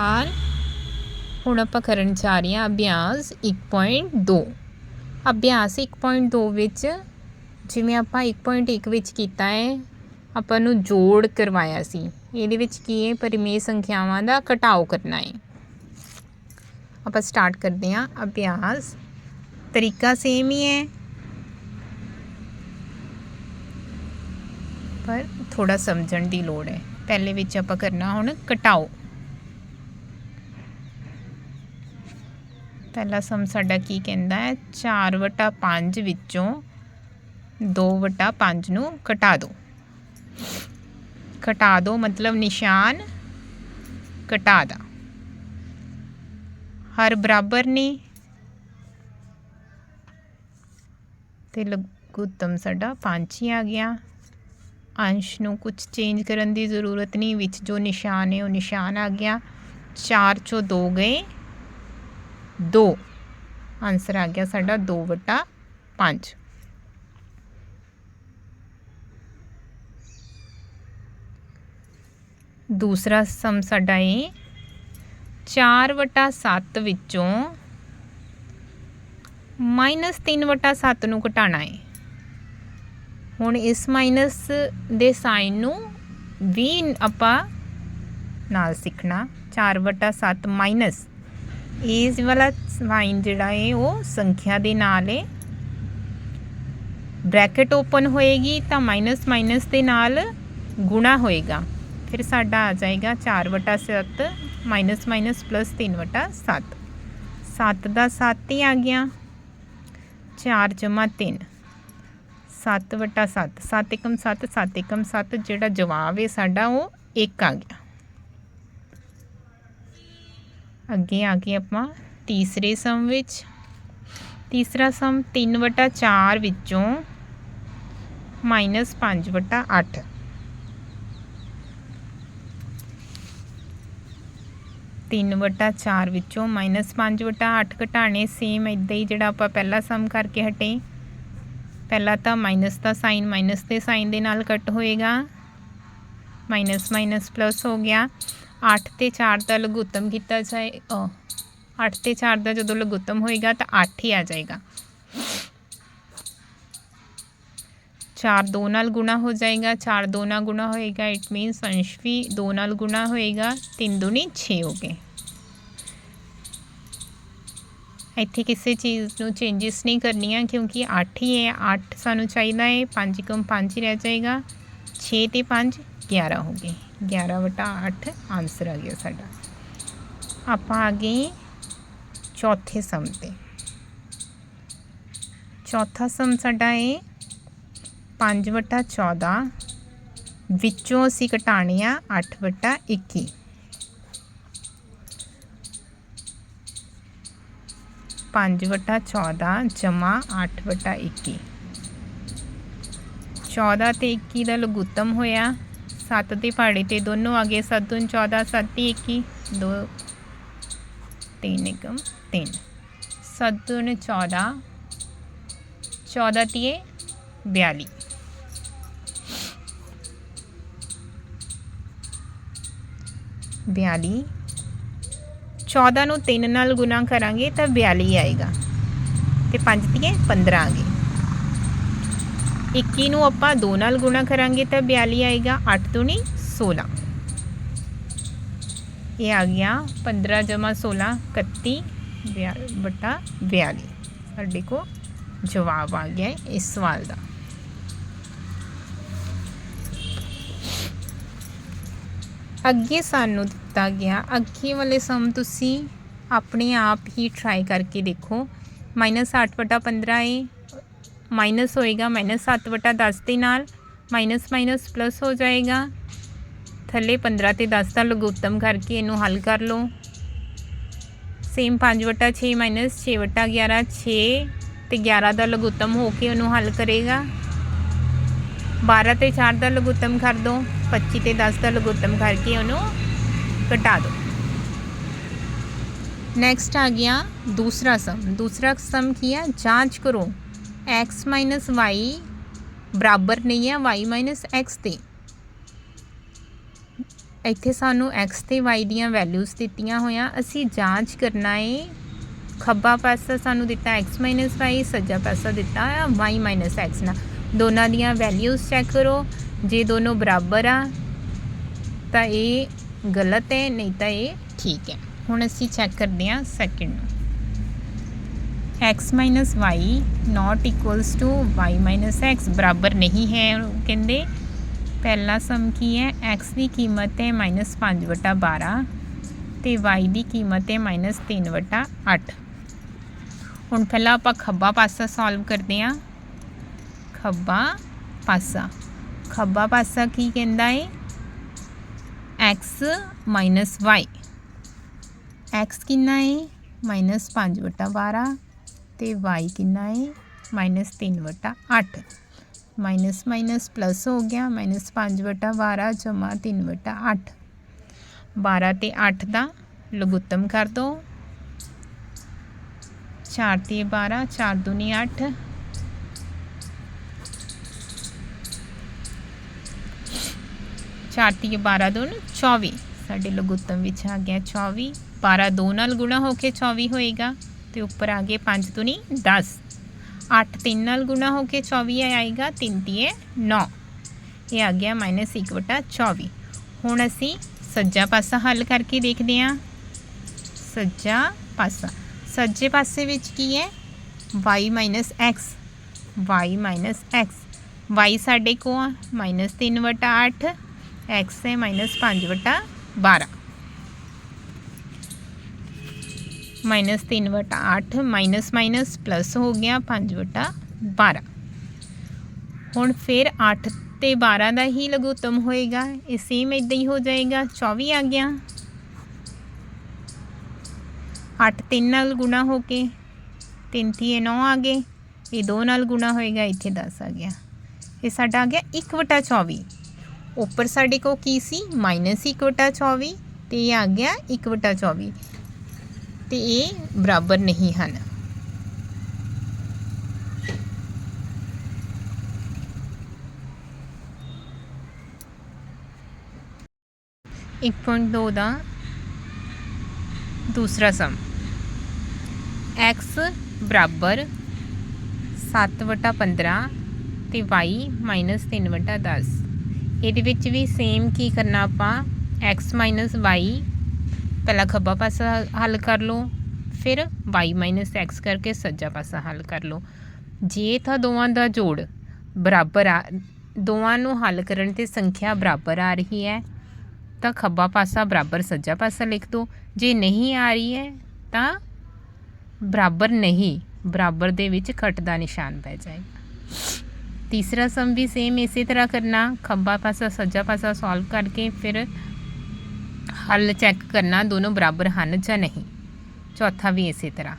ਹਾਲ ਹੁਣ ਆਪਾਂ ਕਰਨ ਜਾ ਰਹੇ ਹਾਂ ਅਭਿਆਸ 1.2 ਅਭਿਆਸ 1.2 ਵਿੱਚ ਜਿਵੇਂ ਆਪਾਂ 1.1 ਵਿੱਚ ਕੀਤਾ ਹੈ, ਆਪਾਂ ਨੂੰ ਜੋੜ ਕਰਵਾਇਆ ਸੀ। ਇਹਦੇ ਵਿੱਚ ਕੀ ਹੈ? ਪਰਿਮੇਯ ਸੰਖਿਆਵਾਂ ਦਾ ਘਟਾਓ ਕਰਨਾ ਹੈ। ਆਪਾਂ ਸਟਾਰਟ ਕਰਦੇ ਹਾਂ ਅਭਿਆਸ। ਤਰੀਕਾ ਸੇਮ ਹੀ ਹੈ। ਪਰ ਥੋੜਾ ਸਮਝਣ ਦੀ ਲੋੜ ਹੈ। ਪਹਿਲੇ ਵਿੱਚ ਆਪਾਂ ਕਰਨਾ ਹੁਣ ਘਟਾਓ। ਪਹਿਲਾ ਸਮ ਸਾਡਾ ਕੀ ਕਹਿੰਦਾ ਹੈ? 4 ਵਟਾ 5 ਵਿੱਚੋਂ 2 ਵਟਾ 5 ਨੂੰ ਘਟਾ ਦਿਓ ਘਟਾ ਦਿਓ ਮਤਲਬ ਨਿਸ਼ਾਨ, ਘਟਾ ਦਾ। ਹਰ ਬਰਾਬਰ ਨਹੀਂ ਤੇ ਲਘੁੱਤਮ ਸਾਡਾ 5 ਹੀ ਆ ਗਿਆ। ਅੰਸ਼ ਨੂੰ ਕੁਝ ਚੇਂਜ ਕਰਨ ਦੀ ਜ਼ਰੂਰਤ ਨਹੀਂ, ਵਿੱਚ ਜੋ ਨਿਸ਼ਾਨ ਹੈ ਉਹ ਨਿਸ਼ਾਨ ਆ ਗਿਆ। 4 ਚੋਂ 2 ਗਏ। 2 ਆਨਸਰ ਆ ਗਿਆ ਸਾਡਾ 2 ਵਟਾ 5 ਦੂਸਰਾ ਸਮ ਸਾਡਾ ਹੈ 4 ਵਟਾ 7 ਵਿੱਚੋਂ ਮਾਈਨਸ 3 ਵਟਾ 7 ਨੂੰ ਘਟਾਣਾ ਹੈ ਹੁਣ ਇਸ ਮਾਈਨਸ ਦੇ ਸਾਈਨ ਨੂੰ ਵੀ ਆਪਾਂ ਨਾਲ ਸਿੱਖਣਾ। 4 ਵਟਾ 7 ਮਾਈਨਸ ਇਸ ਵਾਲਾ ਸਾਈਨ ਜਿਹੜਾ ਹੈ ਉਹ ਸੰਖਿਆ ਦੇ ਨਾਲ ਹੈ ਬ੍ਰੈਕਟ ਓਪਨ ਹੋਏਗੀ ਤਾਂ ਮਾਈਨਸ ਮਾਈਨਸ ਦੇ ਨਾਲ ਗੁਣਾ ਹੋਏਗਾ। ਫਿਰ ਸਾਡਾ ਆ ਜਾਏਗਾ 4/7 ਮਾਈਨਸ ਮਾਈਨਸ ਪਲੱਸ 3/7 7 ਦਾ 7 ਹੀ ਆ ਗਿਆ। 4 3 7/7 7 7 7 7 ਜਿਹੜਾ ਜਵਾਬ ਹੈ ਸਾਡਾ ਉਹ 1 ਆ ਗਿਆ। ਅੱਗੇ ਆ ਕੇ ਆਪਾਂ ਤੀਸਰੇ ਸਮ ਵਿੱਚ, ਤੀਸਰਾ ਸਮ 3 ਵਟਾ 4 ਵਿੱਚੋਂ ਮਾਈਨਸ 5 ਵਟਾ 8 3 ਵਟਾ 4 ਵਿੱਚੋਂ ਮਾਈਨਸ 5 ਵਟਾ 8 ਘਟਾਣੇ ਸੇਮ ਇਦਾਂ ਹੀ ਜਿਹੜਾ ਆਪਾਂ ਪਹਿਲਾ ਸਮ ਕਰਕੇ ਹਟੇ। ਪਹਿਲਾਂ ਤਾਂ ਮਾਈਨਸ ਦਾ ਸਾਈਨ ਮਾਈਨਸ ਦੇ ਸਾਈਨ ਦੇ ਨਾਲ ਕੱਟ ਹੋਏਗਾ। ਮਾਈਨਸ ਮਾਈਨਸ ਪਲੱਸ ਹੋ ਗਿਆ। 8 ਤੇ 4 ਦਾ ਲਘੁੱਤਮ ਕੀਤਾ ਜਾਏ 8 ਤੇ 4 ਦਾ ਜਦੋਂ ਲਘੁੱਤਮ ਹੋਏਗਾ ਤਾਂ 8 ਹੀ ਆ ਜਾਏਗਾ। 4 2 ਨਾਲ ਗੁਣਾ ਹੋ ਜਾਏਗਾ 4 2 ਨਾਲ ਗੁਣਾ ਹੋਏਗਾ ਇਟ ਮੀਨਸ ਅੰਸ਼ ਵੀ 2 ਨਾਲ ਗੁਣਾ ਹੋਏਗਾ 3 ਦੁਨੀ 6 ਹੋ ਗਏ। ਇੱਥੇ ਕਿਸੇ ਚੀਜ਼ ਨੂੰ ਚੇਂਜਸ ਨਹੀਂ ਕਰਨੀਆਂ ਕਿਉਂਕਿ 8 ਹੀ ਹੈ 8 ਸਾਨੂੰ ਚਾਹੀਦਾ ਹੈ 5 ਕਮ 5 ਹੀ ਰਹਿ ਜਾਏਗਾ 6 ਤੇ 5 11 ਹੋ ਗਏ। 11 ਵਟਾ 8 ਆਨਸਰ ਆ ਗਿਆ ਸਾਡਾ। ਆਪਾਂ ਆ ਗਏ ਚੌਥੇ ਸਮ ਤੇ। ਚੌਥਾ ਸਮ ਸਾਡਾ ਹੈ 5 ਵਟਾ 14 ਵਿੱਚੋਂ ਅਸੀਂ ਘਟਾਣੇ ਆ 8 ਵਟਾ 21 5 ਵਟਾ 14 ਜਮਾ 8 ਵਟਾ 21 14 ਤੇ 21 ਦਾ ਲਘੁੱਤਮ ਹੋਇਆ। 7 ਤੇ ਪਹਾੜੇ ਤੇ ਦੋਨੋਂ ਆ ਗਏ 7 ਦੁਨ 14 7 ਤੇ 21 2 3 एकम 3 7 ਦੁਨ 14 14 ਤੇ 42 42 14 ਨੂੰ 3 ਨਾਲ ਗੁਣਾ ਕਰਾਂਗੇ ਤਾਂ 42 ਆਏਗਾ ਤੇ 5 ਤੀਏ 15 ਆ ਗਏ 21 ਨੂੰ ਆਪਾਂ 2 ਨਾਲ ਗੁਣਾ ਕਰਾਂਗੇ ਤਾਂ 42 ਆਏਗਾ 8 ਦੂਣੀ 16 ਇਹ ਆ ਗਿਆ 15 ਜਮਾ 16 31 ਬਟਾ 42 ਸਾਡੇ ਕੋ ਜਵਾਬ ਆ ਗਿਆ ਇਸ ਸਵਾਲ ਦਾ। ਅੱਗੇ ਸਾਨੂੰ ਦਿੱਤਾ ਗਿਆ ਅੱਗੇ ਵਾਲੇ ਸਮ ਤੁਸੀਂ ਆਪਣੇ ਆਪ ਹੀ ਟਰਾਈ ਕਰਕੇ ਦੇਖੋ। ਮਾਈਨਸ 8 ਵਟਾ 15 ਹੈ ਮਾਈਨਸ ਹੋਏਗਾ ਮਾਈਨਸ 7 ਵਟਾ 10 ਦੇ ਨਾਲ ਮਾਈਨਸ ਮਾਈਨਸ ਪਲੱਸ ਹੋ ਜਾਏਗਾ। ਥੱਲੇ 15 ਤੇ 10 ਦਾ ਲਘੁੱਤਮ ਕਰਕੇ ਇਹਨੂੰ ਹੱਲ ਕਰ ਲਓ। ਸੇਮ 5 ਵਟਾ 6 ਮਾਈਨਸ 6 ਵਟਾ 11 6 ਤੇ 11 ਦਾ ਲਘੁੱਤਮ ਹੋ ਕੇ ਉਹਨੂੰ ਹੱਲ ਕਰੇਗਾ। 12 ਤੇ 4 ਦਾ ਲਘੁੱਤਮ ਕਰ ਦੋ 25 ਤੇ 10 ਦਾ ਲਘੁੱਤਮ ਕਰਕੇ ਉਹਨੂੰ ਘਟਾ ਦੋ। ਨੈਕਸਟ ਆ ਗਿਆ ਦੂਸਰਾ ਸਮ ਦੂਸਰਾ ਸਮ ਕੀ ਹੈ ਜਾਂਚ ਕਰੋ। X y ਬਰਾਬਰ ਨਹੀਂ ਹੈ, y x ਤੇ। ਇੱਥੇ ਸਾਨੂੰ x ਤੇ y ਦੀਆਂ ਵੈਲਿਊਜ਼ ਦਿੱਤੀਆਂ ਹੋਈਆਂ। ਅਸੀਂ ਜਾਂਚ ਕਰਨਾ ਹੈ ਖੱਬਾ ਪਾਸਾ ਸਾਨੂੰ ਦਿੱਤਾ x y, ਸੱਜਾ ਪਾਸਾ ਦਿੱਤਾ ਹੈ y x ਨਾਲ। ਦੋਨਾਂ ਦੀਆਂ ਵੈਲਿਊਜ਼ ਚੈੱਕ ਕਰੋ। ਜੇ ਦੋਨੋਂ ਬਰਾਬਰ ਆ, ਤਾਂ ਇਹ ਗਲਤ ਹੈ, ਨਹੀਂ ਤਾਂ ਇਹ ਠੀਕ ਹੈ। ਹੁਣ ਅਸੀਂ ਚੈੱਕ ਕਰਦੇ ਹਾਂ ਸੈਕਿੰਡ ਨੂੰ। X y not equals to y x ਬਰਾਬਰ ਨਹੀਂ ਹੈ ਕਹਿੰਦੇ। ਪਹਿਲਾ ਸਮ ਕੀ ਹੈ? x ਦੀ ਕੀਮਤ ਹੈ -5 ਵਟਾ 12 ਤੇ y ਦੀ ਕੀਮਤ ਹੈ -3 ਵਟਾ 8 ਹੁਣ ਪਹਿਲਾਂ ਆਪਾਂ ਖੱਬਾ ਪਾਸਾ ਸੋਲਵ ਕਰਦੇ ਹਾਂ। ਖੱਬਾ ਪਾਸਾ। ਖੱਬਾ ਪਾਸਾ ਕੀ ਕਹਿੰਦਾ ਹੈ x y x ਕਿੰਨਾ ਹੈ -5 ਵਟਾ 12 ਤੇ y ਕਿੰਨਾ ਹੈ -3 ਵਟਾ 8 ਮਾਈਨਸ ਮਾਈਨਸ ਪਲੱਸ ਹੋ ਗਿਆ -5 ਵਟਾ 12 ਜਮਾ 3 ਵਟਾ 8 12 ਤੇ 8 ਦਾ ਲਘੁੱਤਮ ਕਰ ਦੋ 4 ਤੇ 12 4 ਦੂਨੀ 8 4 ਤੇ 12 ਦੋ ਨੂੰ 24 ਸਾਡੇ ਲਘੁੱਤਮ ਵਿੱਚ ਆ ਗਿਆ 24 12 ਦੋ ਨਾਲ ਗੁਣਾ ਹੋ ਕੇ 24 ਹੋਏਗਾ ਤੇ ਉੱਪਰ ਆ ਗਏ 5 ਦੂਨੀ 10 8 3 ਨਾਲ ਗੁਣਾ ਹੋ ਕੇ 24 ਆਏਗਾ 3 ਤੀਏ 9 ਇਹ ਆ ਗਿਆ -1/24 ਹੁਣ ਅਸੀਂ ਸੱਜਾ ਪਾਸਾ ਹੱਲ ਕਰਕੇ ਦੇਖਦੇ ਹਾਂ ਸੱਜਾ ਪਾਸਾ ਸੱਜੇ ਪਾਸੇ ਵਿੱਚ ਕੀ ਹੈ y x y x y ਸਾਡੇ ਕੋ ਆ -3/8 x ਹੈ -5/12 ਮਾਈਨਸ 3 ਵਟਾ 8 ਮਾਈਨਸ ਮਾਈਨਸ ਪਲੱਸ ਹੋ ਗਿਆ 5 ਵਟਾ 12 ਹੁਣ ਫਿਰ 8 ਤੇ 12 ਦਾ ਹੀ ਲਘੁੱਤਮ ਹੋਏਗਾ ਇਹ ਸੇਮ ਇਦਾਂ ਹੀ ਹੋ ਜਾਏਗਾ 24 ਆ ਗਿਆ 8 3 ਨਾਲ ਗੁਣਾ ਹੋ ਕੇ 3 3 9 ਆ ਗਏ ਇਹ 2 ਨਾਲ ਗੁਣਾ ਹੋਏਗਾ ਇੱਥੇ 10 ਆ ਗਿਆ ਇਹ ਸਾਡਾ ਆ ਗਿਆ 1 ਵਟਾ 24 ਉੱਪਰ ਸਾਡੇ ਕੋ ਕੀ ਸੀ ਮਾਈਨਸ 1 ਵਟਾ 24 ਤੇ ਇਹ ਆ ਗਿਆ 1 ਵਟਾ 24 ਤੇ ਇਹ ਬਰਾਬਰ ਨਹੀਂ ਹਨ। ਇੱਕ ਪੁਆਇੰਟ ਦੋ ਦਾ ਦੂਸਰਾ ਸਮ। X ਬਰਾਬਰ 7 ਵਟਾ 15 ਤੇ y 3 ਵਟਾ 10 ਇਹਦੇ ਵਿੱਚ ਵੀ ਸੇਮ ਕੀ ਕਰਨਾ ਆਪਾਂ? X y ਪਹਿਲਾਂ ਖੱਬਾ ਪਾਸਾ ਹੱਲ ਕਰ ਲਓ, ਫਿਰ y x ਕਰਕੇ ਸੱਜਾ ਪਾਸਾ ਹੱਲ ਕਰ ਲਓ। ਜੇ ਤਾਂ ਦੋਵਾਂ ਦਾ ਜੋੜ ਬਰਾਬਰ ਆ, ਦੋਵਾਂ ਨੂੰ ਹੱਲ ਕਰਨ ਤੇ ਸੰਖਿਆ ਬਰਾਬਰ ਆ ਰਹੀ ਹੈ, ਤਾਂ ਖੱਬਾ ਪਾਸਾ ਬਰਾਬਰ ਸੱਜਾ ਪਾਸਾ ਲਿਖ ਦੋ। ਜੇ ਨਹੀਂ ਆ ਰਹੀ ਹੈ, ਤਾਂ ਬਰਾਬਰ ਨਹੀਂ, ਬਰਾਬਰ ਦੇ ਵਿੱਚ ਖੱਟ ਦਾ ਨਿਸ਼ਾਨ ਪੈ ਜਾਏਗਾ। ਤੀਸਰਾ ਸਮ ਵੀ ਸੇਮ ਇਸੇ ਤਰ੍ਹਾਂ ਕਰਨਾ, ਖੱਬਾ ਪਾਸਾ ਸੱਜਾ ਪਾਸਾ ਸੋਲਵ ਕਰਕੇ ਫਿਰ ਹੱਲ ਚੈੱਕ ਕਰਨਾ ਦੋਨੋਂ ਬਰਾਬਰ ਹਨ ਜਾਂ ਨਹੀਂ। ਚੌਥਾ ਵੀ ਇਸੇ ਤਰ੍ਹਾਂ।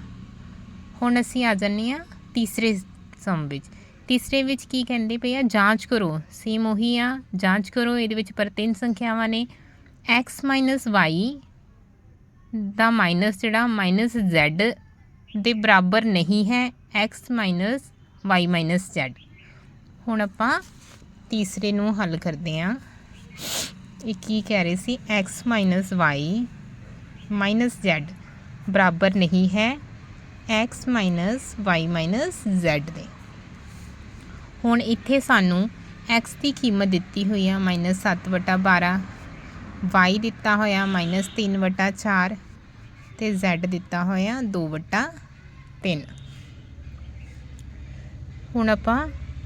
ਹੁਣ ਅਸੀਂ ਆ ਜੰਨੇ ਆ ਤੀਸਰੇ ਸਮ ਵਿੱਚ। ਤੀਸਰੇ ਵਿੱਚ ਕੀ ਕਹਿੰਦੇ ਪਏ ਆ? ਜਾਂਚ ਕਰੋ। ਸੇਮ ਉਹੀ ਆ। ਜਾਂਚ ਕਰੋ। ਇਹਦੇ ਵਿੱਚ ਪਰ ਤਿੰਨ ਸੰਖਿਆਵਾਂ ਨੇ। x y ਦਾ ਮਾਈਨਸ ਜਿਹੜਾ ਮਾਈਨਸ z ਦੇ ਬਰਾਬਰ ਨਹੀਂ ਹੈ। x y z ਹੁਣ ਆਪਾਂ ਤੀਸਰੇ ਨੂੰ ਹੱਲ ਕਰਦੇ ਆਂ ਇਹ ਕੀ ਕਹਿ ਰਹੇ ਸੀ? X y z ਬਰਾਬਰ ਨਹੀਂ ਹੈ। X y z ਦੇ। ਹੁਣ ਇੱਥੇ ਸਾਨੂੰ x ਦੀ ਕੀਮਤ ਦਿੱਤੀ ਹੋਈ ਹੈ -7/12 y ਦਿੱਤਾ ਹੋਇਆ -3/4 ਤੇ z ਦਿੱਤਾ ਹੋਇਆ 2/3 ਹੁਣ ਆਪਾਂ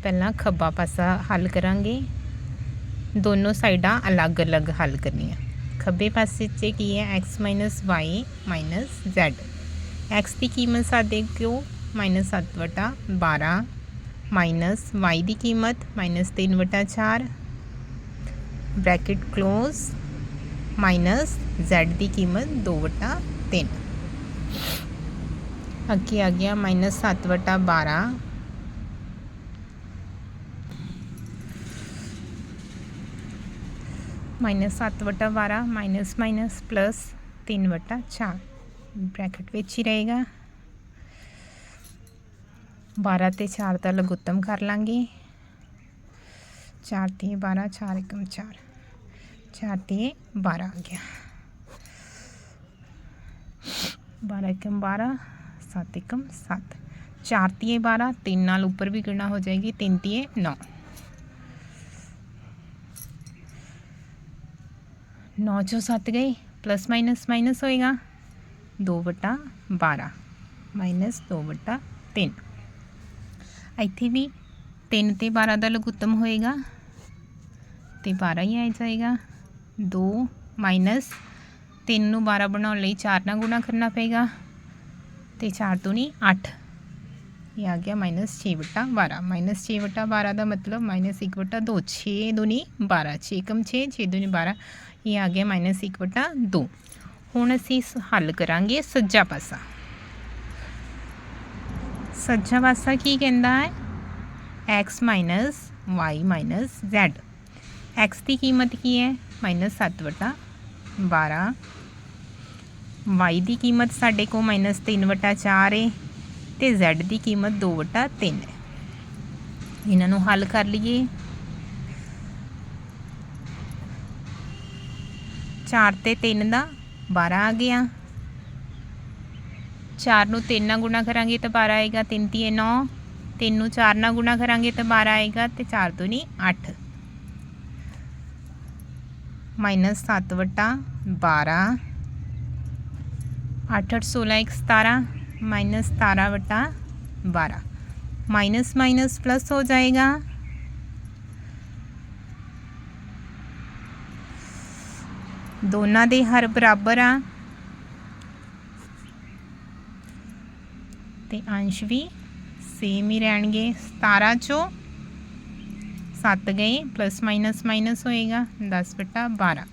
ਪਹਿਲਾਂ ਖੱਬਾ ਪਾਸਾ ਹੱਲ ਕਰਾਂਗੇ। ਦੋਨੋਂ ਸਾਈਡਾਂ ਅਲੱਗ-ਅਲੱਗ ਹੱਲ ਕਰਨੀਆਂ। ਖੱਬੇ ਪਾਸੇ 'ਚ ਕੀ ਹੈ? X y z x ਦੀ ਕੀਮਤ ਸਾਡੇ ਕਿਉਂ? -7 12 ਮਾਈਨਸ y ਦੀ ਕੀਮਤ -3 4 ਬ੍ਰੈਕਟ ਕਲੋਜ਼ ਮਾਈਨਸ z ਦੀ ਕੀਮਤ 2 3 ਅੱਗੇ ਆ ਗਿਆ। -7 12 ਮਾਈਨਸ 7 ਵਟਾ 12 ਮਾਈਨਸ ਮਾਈਨਸ ਪਲੱਸ 3 ਵਟਾ 4 ਬ੍ਰੈਕਟ ਵਿੱਚ ਹੀ ਰਹੇਗਾ 12 ਤੇ 4 ਦਾ ਲਘੁੱਤਮ ਕਰ ਲਾਂਗੇ 4 ਤੇ 12 4 1 4 ਚਾਰ ਤੇ 12 ਆ ਗਿਆ 12 ਇੱਕਮ 12 7 ਇੱਕਮ 7 ਚਾਰ ਤੀਏ 12 ਤਿੰਨ ਨਾਲ ਉੱਪਰ ਵੀ ਗਿਣਨਾ ਹੋ ਜਾਏਗੀ ਤਿੰਨ ਤੀਏ 9 ਚੋਂ 7 ਗਏ ਪਲੱਸ ਮਾਈਨਸ ਮਾਈਨਸ ਹੋਏਗਾ 2 ਵਟਾ 12 ਮਾਈਨਸ 2 ਵਟਾ 3 ਇੱਥੇ ਵੀ 3 ਤੇ 12 ਦਾ ਲਘੁੱਤਮ ਹੋਏਗਾ ਤੇ 12 ਹੀ ਆ ਜਾਏਗਾ 2 ਮਾਈਨਸ 3 ਨੂੰ 12 ਬਣਾਉਣ ਲਈ 4 ਨਾਲ ਗੁਣਾ ਕਰਨਾ ਪਏਗਾ ਤੇ 4 ਤੋਂ ਨਹੀਂ 8 ਇਹ ਆ ਗਿਆ ਮਾਈਨਸ 6 ਵਟਾ 12 ਮਾਈਨਸ 6 ਵਟਾ 12 ਦਾ ਮਤਲਬ ਮਾਈਨਸ 1 ਵਟਾ 2 6 ਦੁਨੀ 12 6 ਕਮ 6 6 ਦੁਨੀ 12 ਇਹ ਆ ਗਿਆ ਮਾਈਨਸ 1 ਵਟਾ 2 ਹੁਣ ਅਸੀਂ ਇਸ ਹੱਲ ਕਰਾਂਗੇ ਸੱਜਾ ਪਾਸਾ। ਸੱਜਾ ਪਾਸਾ ਕੀ ਕਹਿੰਦਾ ਹੈ? X minus y minus z x ਦੀ ਕੀਮਤ ਕੀ ਹੈ? ਮਾਈਨਸ 7 ਵਟਾ 12 y ਦੀ ਕੀਮਤ ਸਾਡੇ ਕੋਲ ਮਾਈਨਸ 3 ਵਟਾ 4 ਹੈ ਤੇ z ਦੀ ਕੀਮਤ 2 ਵਟਾ 3 ਹੈ। ਇਹਨਾਂ ਨੂੰ ਹੱਲ ਕਰ ਲਈਏ। 4 ਤੇ 3 ਦਾ 12 ਆ ਗਿਆ। 4 ਨੂੰ 3 ਨਾਲ ਗੁਣਾ ਕਰਾਂਗੇ ਤਾਂ 12 ਆਏਗਾ 3 ਤੀਏ 9 3 ਨੂੰ 4 ਨਾਲ ਗੁਣਾ ਕਰਾਂਗੇ ਤਾਂ 12 ਆਏਗਾ ਤੇ 4 ਤੋਂ ਨਹੀਂ 8 ਮਾਈਨਸ 7 ਵਟਾ 12 8 8 16 ਇੱਕ 17 ਮਾਈਨਸ 17 ਵਟਾ 12 ਮਾਈਨਸ ਮਾਈਨਸ ਪਲੱਸ ਹੋ ਜਾਏਗਾ। ਦੋਨਾਂ ਦੇ ਹਰ ਬਰਾਬਰ ਆ। ਤੇ ਅੰਸ਼ ਵੀ ਸੇਮ ਹੀ ਰਹਿਣਗੇ। 17 ਚੋਂ 7 ਗਏ ਪਲੱਸ ਮਾਈਨਸ ਮਾਈਨਸ ਹੋਏਗਾ 10 ਬਟਾ 12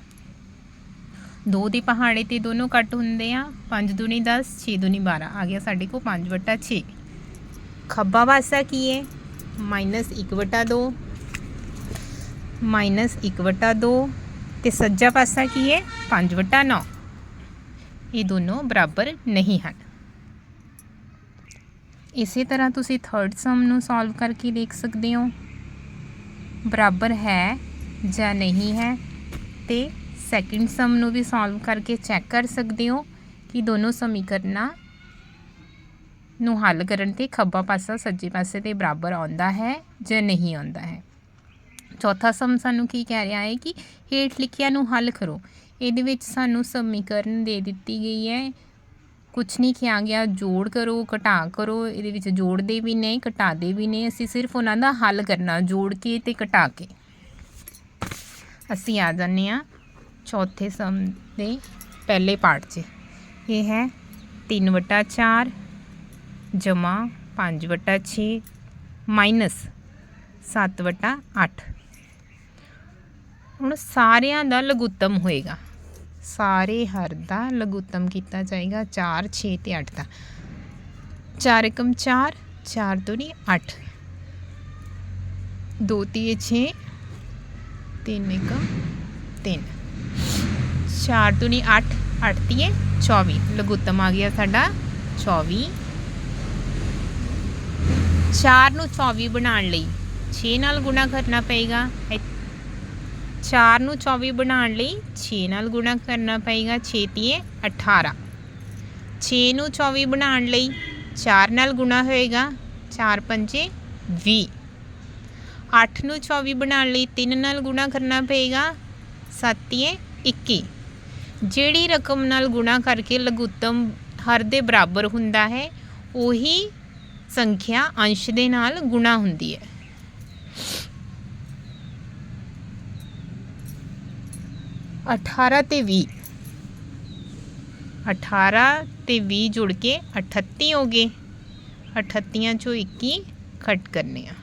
ਦੋ ਦੇ ਪਹਾੜੇ ਤੇ ਦੋਨੋਂ ਕੱਟ ਹੁੰਦੇ ਆ 5 ਦੁਨੀ 10 6 ਦੂਣੀ 12 ਆ ਗਿਆ ਸਾਡੇ ਕੋਲ 5 ਵਟਾ 6 ਖੱਬਾ ਪਾਸਾ ਕੀ ਹੈ ਮਾਈਨਸ 1 ਵਟਾ 2 ਮਾਈਨਸ 1 ਵਟਾ 2 ਤੇ ਸੱਜਾ ਪਾਸਾ ਕੀ ਹੈ 5 ਵਟਾ 9 ਇਹ ਦੋਨੋਂ ਬਰਾਬਰ ਨਹੀਂ ਹਨ। ਇਸੇ ਤਰ੍ਹਾਂ ਤੁਸੀਂ ਥਰਡ ਸਮ ਨੂੰ ਸੋਲਵ ਕਰਕੇ ਦੇਖ ਸਕਦੇ ਹੋ। ਬਰਾਬਰ ਹੈ ਜਾਂ ਨਹੀਂ ਹੈ ਤੇ ਸੈਕਿੰਡ ਸਮ ਨੂੰ ਵੀ ਸੋਲਵ ਕਰਕੇ ਚੈੱਕ ਕਰ ਸਕਦੇ ਹੋ ਕਿ ਦੋਨੋਂ ਸਮੀਕਰਨਾਂ ਨੂੰ ਹੱਲ ਕਰਨ ਤੇ ਖੱਬਾ ਪਾਸਾ ਸੱਜੇ ਪਾਸੇ ਦੇ ਬਰਾਬਰ ਆਉਂਦਾ ਹੈ ਜਾਂ ਨਹੀਂ ਆਉਂਦਾ ਹੈ। ਚੌਥਾ ਸਮ ਸਾਨੂੰ ਕੀ ਕਹਿ ਰਿਹਾ ਹੈ ਕਿ ਹੇਠ ਲਿਖਿਆ ਨੂੰ ਹੱਲ ਕਰੋ। ਇਹਦੇ ਵਿੱਚ ਸਾਨੂੰ ਸਮੀਕਰਨ ਦੇ ਦਿੱਤੀ ਗਈ ਹੈ। ਕੁਝ ਨਹੀਂ ਕਿਹਾ ਗਿਆ, ਜੋੜ ਕਰੋ, ਘਟਾ ਕਰੋ। ਇਹਦੇ ਵਿੱਚ ਜੋੜਦੇ ਵੀ ਨੇ, ਘਟਾਦੇ ਵੀ ਨੇ। ਅਸੀਂ ਸਿਰਫ ਉਹਨਾਂ ਦਾ ਹੱਲ ਕਰਨਾ, ਜੋੜ ਕੇ ਤੇ ਘਟਾ ਕੇ। ਅਸੀਂ ਆ ਜਾਂਦੇ ਆ ਚੌਥੇ ਸਮ ਦੇ ਪਹਿਲੇ ਪਾਰਟ 'ਚ। ਇਹ ਹੈ 3 ਵਟਾ 4 ਜਮਾ 5 ਵਟਾ 6 ਮਾਈਨਸ 7 ਵਟਾ 8 ਹੁਣ ਸਾਰਿਆਂ ਦਾ ਲਘੂਤਮ ਹੋਏਗਾ। ਸਾਰੇ ਹਰ ਦਾ ਲਘੂਤਮ ਕੀਤਾ ਜਾਏਗਾ 4 6 ਤੇ 8 ਦਾ। 4 ਕਮ 4 4 2 8 2 3 6 3 ਕਮ 3 4 2 8 8 3 24 ਲਘੂਤਮ ਆ ਗਿਆ ਸਾਡਾ 24 4 ਨੂੰ 24 ਬਣਾਉਣ ਲਈ 6 ਨਾਲ ਗੁਣਾ ਕਰਨਾ ਪਏਗਾ 4 ਨੂੰ 24 ਬਣਾਉਣ ਲਈ 6 ਨਾਲ ਗੁਣਾ ਕਰਨਾ ਪਏਗਾ 6 ਤੀਏ 18 6 ਨੂੰ 24 ਬਣਾਉਣ ਲਈ 4 ਨਾਲ ਗੁਣਾ ਹੋਏਗਾ 4 ਪੰਜੇ 20 8 ਨੂੰ 24 ਬਣਾਉਣ ਲਈ 3 ਨਾਲ ਗੁਣਾ ਕਰਨਾ ਪਏਗਾ 7 ਤੀਏ 21 ਜਿਹੜੀ ਰਕਮ ਨਾਲ ਗੁਣਾ ਕਰਕੇ ਲਘੁੱਤਮ ਹਰ ਦੇ ਬਰਾਬਰ ਹੁੰਦਾ ਹੈ, ਉਹੀ ਸੰਖਿਆ ਅੰਸ਼ ਦੇ ਨਾਲ ਗੁਣਾ ਹੁੰਦੀ ਹੈ। ਅਠਾਰਾਂ ਤੇ 20 18 ਤੇ 20 ਜੁੜ ਕੇ 38 ਹੋ ਗਏ। 38 ਚੋਂ 21 ਕੱਟ ਕਰਨੇ ਆ।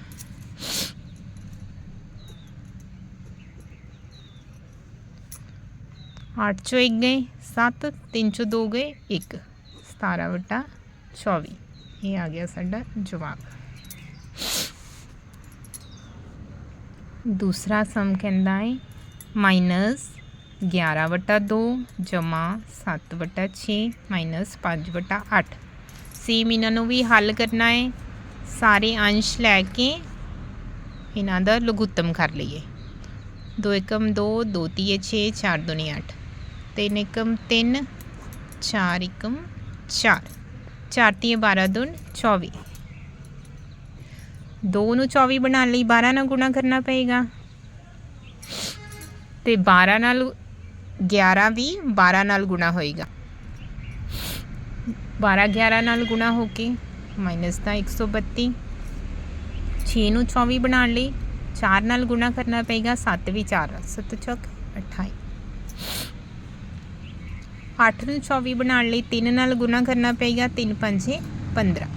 ਅੱਠ ਚੋਂ ਇੱਕ ਗਏ 7 3 ਚੋਂ 2 ਗਏ 1 17 ਵਟਾ 24 ਇਹ ਆ ਗਿਆ ਸਾਡਾ ਜਵਾਬ। ਦੂਸਰਾ ਸਮ ਕਹਿੰਦਾ ਹੈ ਮਾਈਨਸ 11 ਵਟਾ 2 ਜਮਾ 7 ਵਟਾ 6 ਮਾਈਨਸ 5 ਵਟਾ 8 ਸੇਮ ਇਹਨਾਂ ਨੂੰ ਵੀ ਹੱਲ ਕਰਨਾ ਹੈ। ਸਾਰੇ ਅੰਸ਼ ਲੈ ਕੇ ਇਹਨਾਂ ਦਾ ਲਘੁੱਤਮ ਕਰ ਲਈਏ। ਦੋ ਏਕਮ 2 ਦੋ ਤੀਏ 6 4 ਦੁਨੀ 8 ਤਿੰਨ ਏਕਮ 3 4 ਏਕਮ 4 4 ਤੀਏ 12 ਦੁਨ 24 2 ਨੂੰ 24 ਬਣਾਉਣ ਲਈ 12 ਨਾਲ ਗੁਣਾ ਕਰਨਾ ਪਏਗਾ। ਤੇ 12 ਨਾਲ 11 ਵੀ 12 ਨਾਲ ਗੁਣਾ ਹੋਏਗਾ। 12 11 ਨਾਲ ਗੁਣਾ ਹੋ ਕੇ ਮਾਈਨਸ ਦਾ 132 6 ਨੂੰ 24 ਬਣਾਉਣ ਲਈ 4 ਨਾਲ ਗੁਣਾ ਕਰਨਾ ਪਏਗਾ 7 ਵੀ 4 7 ਚੌਕ 28 8 ਨੂੰ 24 ਬਣਾਉਣ ਲਈ 3 ਨਾਲ ਗੁਣਾ ਕਰਨਾ ਪਏਗਾ 3 ਪੰਜੇ 15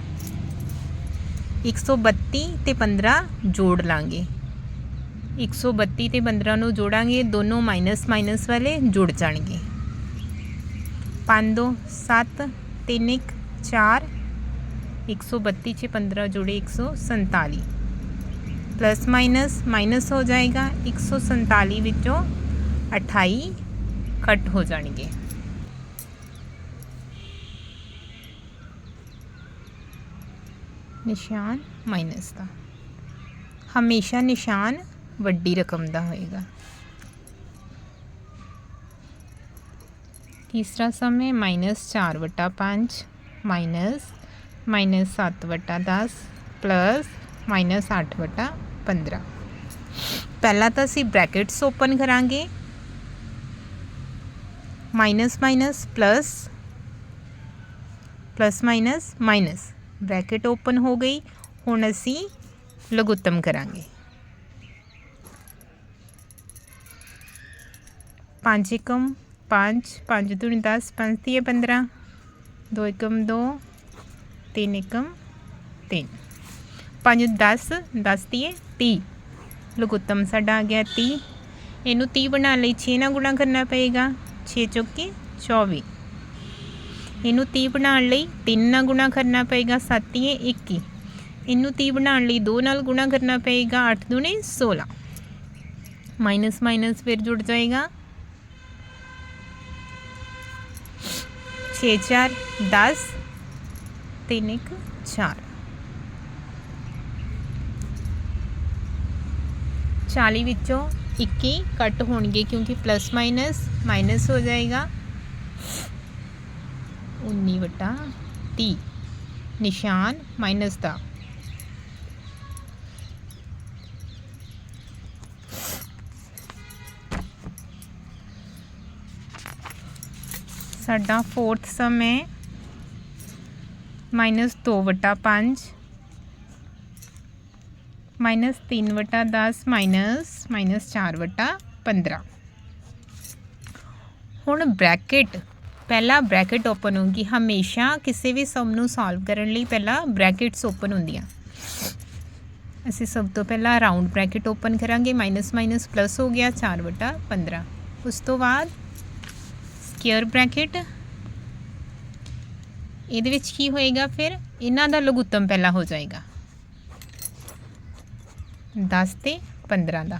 132 ਤੇ 15 ਜੋੜ ਲਾਂਗੇ। 132 ਤੇ 15 ਨੂੰ ਜੋੜਾਂਗੇ, ਦੋਨੋਂ ਮਾਈਨਸ ਮਾਈਨਸ ਵਾਲੇ ਜੁੜ ਜਾਣਗੇ। 5 2 7 3 1 4 132 ਚ 15 ਜੁੜੇ 147 ਪਲੱਸ ਮਾਈਨਸ ਮਾਈਨਸ ਹੋ ਜਾਏਗਾ 147 ਵਿੱਚੋਂ 28 ਕੱਟ ਹੋ ਜਾਣਗੇ। ਨਿਸ਼ਾਨ ਮਾਈਨਸ ਦਾ। ਹਮੇਸ਼ਾ ਨਿਸ਼ਾਨ ਵੱਡੀ ਰਕਮ ਦਾ ਹੋਏਗਾ। ਤੀਸਰਾ ਸਮ ਹੈ ਮਾਈਨਸ 4 ਵਟਾ 5 ਮਾਈਨਸ ਮਾਈਨਸ 7 ਵਟਾ 10 ਪਲੱਸ ਮਾਈਨਸ 8 ਵਟਾ 15 ਪਹਿਲਾਂ ਤਾਂ ਅਸੀਂ ਬ੍ਰੈਕਟਸ ਓਪਨ ਕਰਾਂਗੇ। Minus minus plus plus minus minus bracket open ਹੋ ਗਈ। ਹੁਣ ਅਸੀਂ ਲਘੁੱਤਮ ਕਰਾਂਗੇ। 5 ਏਕਮ 5 5 ਦੁਨੀ 10 5 ਤੀਏ 15 2 ਏਕਮ 2 3 ਏਕਮ 3 5 10 10 ਤੀਏ 30 ਲਘੁੱਤਮ ਸਾਡਾ ਆ ਗਿਆ 30 ਇਹਨੂੰ 30 ਬਣਾਉਣ ਲਈ 6 ਨਾਲ ਗੁਣਾ ਕਰਨਾ ਪਏਗਾ 6 ਚੌਕੇ 24 ਇਹਨੂੰ 30 ਬਣਾਉਣ ਲਈ 3 ਨਾਲ ਗੁਣਾ ਕਰਨਾ ਪਏਗਾ 7 ਤੀਏ 21 ਇਹਨੂੰ 30 ਬਣਾਉਣ ਲਈ 2 ਨਾਲ ਗੁਣਾ ਕਰਨਾ ਪਏਗਾ 8 ਦੁਨੇ 16 ਮਾਈਨਸ ਮਾਈਨਸ ਫਿਰ ਜੁੜ ਜਾਏਗਾ। 6 4 10 3 1 4 40 ਵਿੱਚੋਂ 21 ਕੱਟ ਹੋਣਗੇ ਕਿਉਂਕਿ ਪਲੱਸ ਮਾਈਨਸ ਮਾਈਨਸ ਹੋ ਜਾਏਗਾ। 19 ਵਟਾ 30 ਨਿਸ਼ਾਨ ਮਾਈਨਸ ਦਾ ਸਾਡਾ ਫੋਰਥ ਸਮ ਹੈ ਮਾਈਨਸ 2 ਵਟਾ 5 ਮਾਈਨਸ 3 ਵਟਾ 10 ਮਾਈਨਸ ਮਾਈਨਸ 4 ਵਟਾ 15 ਹੁਣ ਬ੍ਰੈਕਟ ਪਹਿਲਾ ਬ੍ਰੈਕਟ ਓਪਨ ਹੋਊਗੀ। ਹਮੇਸ਼ਾ ਕਿਸੇ ਵੀ ਸਮ ਨੂੰ ਸੋਲਵ ਕਰਨ ਲਈ ਪਹਿਲਾਂ ਬ੍ਰੈਕਟਸ ਓਪਨ ਹੁੰਦੀਆਂ। ਅਸੀਂ ਸਭ ਤੋਂ ਪਹਿਲਾਂ ਰਾਉਂਡ ਬ੍ਰੈਕਟ ਓਪਨ ਕਰਾਂਗੇ। ਮਾਈਨਸ ਮਾਈਨਸ ਪਲੱਸ ਹੋ ਗਿਆ 4 ਵਟਾ 15 ਉਸ ਤੋਂ ਬਾਅਦ ਸਕੁਅਰ ਬ੍ਰੈਕਟ ਇਹਦੇ ਵਿੱਚ ਕੀ ਹੋਏਗਾ ਫਿਰ? ਇਹਨਾਂ ਦਾ ਲਘੁੱਤਮ ਪਹਿਲਾਂ ਹੋ ਜਾਏਗਾ। 10 ਤੇ 15 ਦਾ।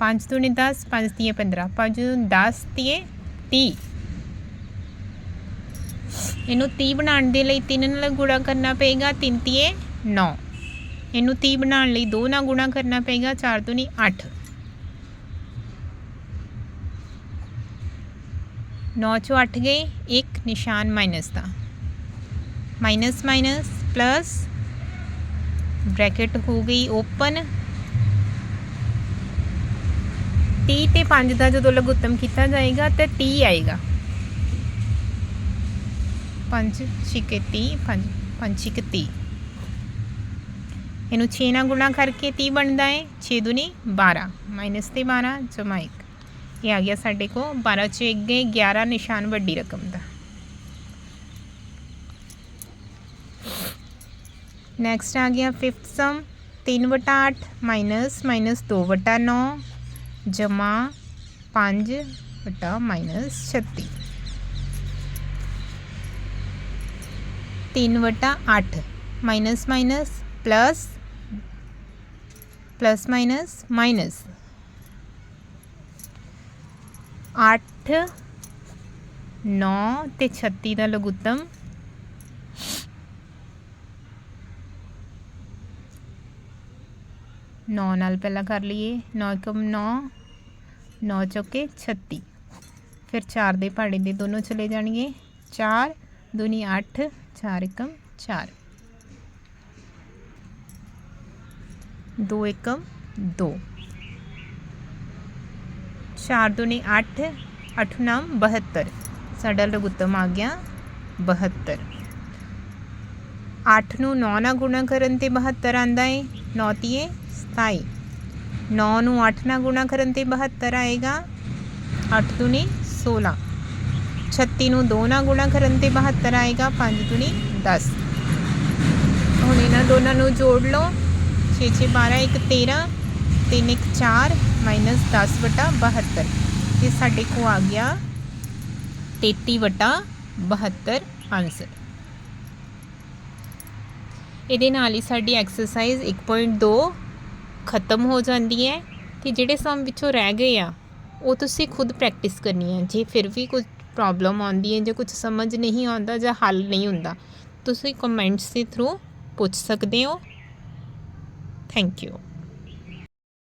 5 ਦੁਨੇ 10 5 ਤੀਏ 15 5 10 ਤੀਏ 30 ਇਹਨੂੰ 30 ਬਣਾਉਣ ਦੇ ਲਈ 3 ਨਾਲ ਗੁਣਾ ਕਰਨਾ ਪਏਗਾ 3 ਤੀਏ 9 ਇਹਨੂੰ 30 ਬਣਾਉਣ ਲਈ 2 ਨਾਲ ਗੁਣਾ ਕਰਨਾ ਪਏਗਾ 4 ਦੁਨੀ 8 9 ਚੋਂ 8 ਗਏ, ਇੱਕ ਨਿਸ਼ਾਨ ਮਾਈਨਸ ਦਾ। ਮਾਈਨਸ ਮਾਈਨਸ ਪਲੱਸ ਬ੍ਰੈਕਟ ਹੋ ਗਈ ਓਪਨ 30 ਤੇ 5 ਦਾ ਜਦੋਂ ਲਘੁੱਤਮ ਕੀਤਾ ਜਾਏਗਾ ਤੇ 30 ਆਏਗਾ। 5 ਛਿਕੇ 30 5 5 ਛਿਕੇ 30 ਇਹਨੂੰ 6 ਨਾਲ ਗੁਣਾ ਕਰਕੇ 30 ਬਣਦਾ ਹੈ 6 ਦੁਨੀ 12 ਮਾਈਨਸ ਤੇ 12 ਜਮਾ 1 ਇਹ ਆ ਗਿਆ ਸਾਡੇ ਕੋ 12 ਚ 1 ਗਏ 11 ਨਿਸ਼ਾਨ ਵੱਡੀ ਰਕਮ ਦਾ। ਨੈਕਸਟ ਆ ਗਿਆ 5th ਸਮ 3 ਵਟਾ 8 ਮਾਈਨਸ ਮਾਈਨਸ 2 ਵਟਾ 9 ਜਮਾ 5 ਵਟਾ ਮਾਈਨਸ 36 3 ਵਟਾ 8 minus minus plus plus minus minus 8 9 ਤੇ 36 ਦਾ ਲਘੁੱਤਮ ਨੌ ਨਾਲ ਪਹਿਲਾਂ ਕਰ ਲਈਏ। 9 ਕਮ 9 9 ਚੌਕੇ 36 ਫਿਰ 4 ਦੇ ਪਹਾੜੇ ਦੇ ਦੋਨੋਂ ਚਲੇ ਜਾਣਗੇ। 4 ਦੁਨੀ 8 4 ਏਕਮ 4 2 ਏਕਮ 2 4 ਦੁਨੀ 8 8 ਨਾਮ 72 ਸਾਡਾ ਲਘੁੱਤਮ ਆ ਗਿਆ 72 8 ਨੂੰ 9 ਨਾਲ ਗੁਣਾ ਕਰਨ ਤੇ 72 ਆਂਦਾ ਏ 9 ਤੀਏ 27 9 ਨੂੰ 8 ਨਾਲ ਗੁਣਾ ਕਰਨ ਤੇ 72 ਆਏਗਾ 8 ਦੂਣੀ 16 36 ਨੂੰ 2 ਨਾਲ ਗੁਣਾ ਕਰਨ ਤੇ 72 ਆਏਗਾ 5 ਦੂਣੀ 10 ਹੁਣ ਇਹਨਾਂ ਦੋਨਾਂ ਨੂੰ ਜੋੜ ਲਓ। 6 6 12 1 13 3 1 4 ਮਾਈਨਸ 10 ਵਟਾ 72 ਤੇ ਸਾਡੇ ਕੋ ਆ ਗਿਆ 33 ਵਟਾ 72 ਆਨਸਰ ਇਹਦੇ ਨਾਲ ਹੀ ਸਾਡੀ ਐਕਸਰਸਾਈਜ਼ 1.2 ਖਤਮ ਹੋ ਜਾਂਦੀ ਹੈ ਤੇ ਜਿਹੜੇ ਸਮ ਵਿੱਚੋਂ ਰਹਿ ਗਏ ਆ, ਉਹ ਤੁਸੀਂ ਖੁਦ ਪ੍ਰੈਕਟਿਸ ਕਰਨੀ ਹੈ। ਜੇ ਫਿਰ ਵੀ ਕੁਝ ਪ੍ਰੋਬਲਮ ਆਉਂਦੀ ਹੈ ਜਾਂ ਕੁਝ ਸਮਝ ਨਹੀਂ ਆਉਂਦਾ ਜਾਂ ਹੱਲ ਨਹੀਂ ਹੁੰਦਾ, ਤੁਸੀਂ ਕਮੈਂਟਸ ਦੇ ਥਰੂ ਪੁੱਛ ਸਕਦੇ ਹੋ। Thank you